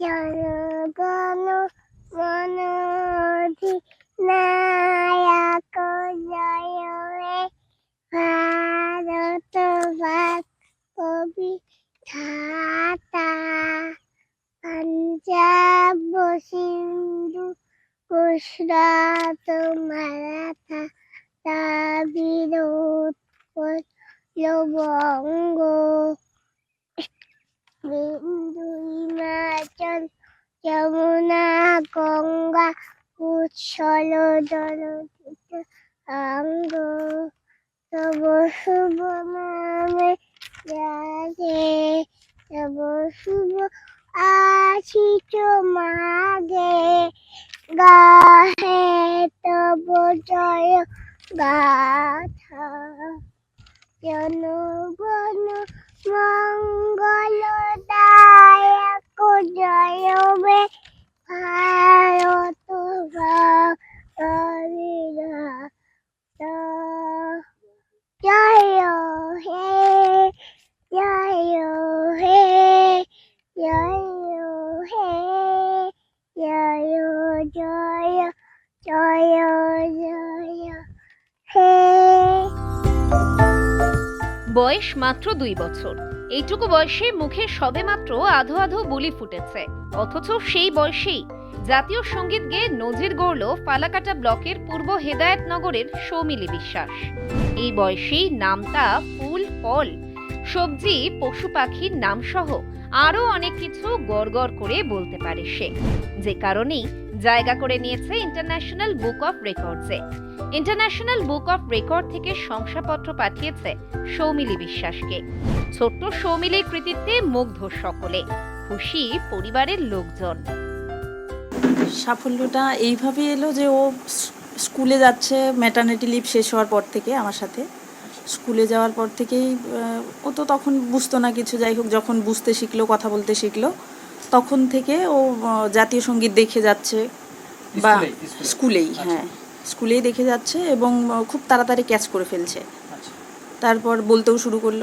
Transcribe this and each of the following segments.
জনগণ মনোধি নায়ক জয় হে ভারত কবি ধাতা পাঞ্জাব সিন্ধু গুজরাট মারাঠা দ্রাবিড় উৎকল বঙ্গ উচ্ছল জলধিত অঙ্গ তব শুভ নামে জাগে তব শুভ আশিস মাগে গাহে তব জয় গাথা। জনগণ মঙ্গল দায়ক জয় বে ভারত ভাবিরা জয় হে জয় হে বয়স মাত্র দুই বছর। এইটুকু বয়সে মুখে সবেমাত্র আধো আধো বুলি ফুটেছে। অথচ সেই বয়সেই জাতীয় সংগীত গেয়ে নজির গড়ল ফালাকাটা ব্লকের পূর্ব হেদায়েতনগরের সৌমিলি বিশ্বাস। এই বয়সেই নামটা ফুল ফল সবজি, পশু পাখির নাম সহ আরও অনেক কিছু গড়গড় করে বলতে পারে সে। যে কারণেই জায়গা করে নিয়েছে ইন্টারন্যাশনাল বুক অফ রেকর্ডসে ইন্টারন্যাশনাল বুক অফ রেকর্ড থেকে শংসাপত্র পাঠিয়েছে সৌমিলি বিশ্বাসকে। ছোট্ট সৌমিলির কৃতিত্বে মুগ্ধ সকলে। খুশি পরিবারের লোকজন। সাফল্যটা এইভাবে এলো যে ও স্কুলে যাচ্ছে ম্যাটার্নিটি লিভ শেষ হওয়ার পর থেকে আমার সাথে। স্কুলে যাওয়ার পর থেকেই ও তো তখন বুঝতো না কিছু। যাই হোক যখন বুঝতে শিখলো কথা বলতে শিখলো তখন থেকে ও জাতীয় সংগীত দেখে যাচ্ছে বা স্কুলেই, আচ্ছা। হ্যাঁ। স্কুলেই দেখে যাচ্ছে এবং খুব তাড়াতাড়ি ক্যাচ করে ফেলছে। আচ্ছা। তারপর বলতেও শুরু করল।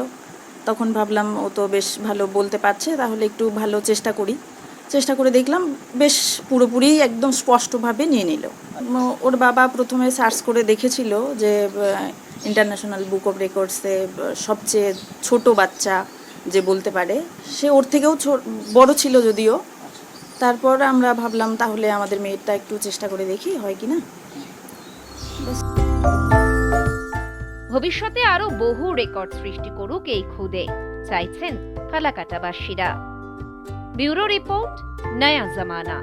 তখন ভাবলাম ও তো বেশ ভালো বলতে পারছে তাহলে একটু ভালো চেষ্টা করি। চেষ্টা করে দেখলাম বেশ পুরোপুরি একদম স্পষ্টভাবে নিয়ে নিল। ওর বাবা প্রথমে সার্চ করে দেখেছিল যে ইন্টারন্যাশনাল বুক অফ রেকর্ডসে সবচেয়ে ছোট বাচ্চা যে বলতে পারে, সে ওর থেকেও বড় ছিল যদিও। তারপর আমরা ভাবলাম তাহলে আমাদের মেয়েরটা একটু চেষ্টা করে দেখি, হয় কি না? ভবিষ্যতে আরও বহু রেকর্ড সৃষ্টি করুক এই খুদে, চাইছেন ফালাকাটাবাসীরা। ব্যুরো রিপোর্ট, নয়া জামানা।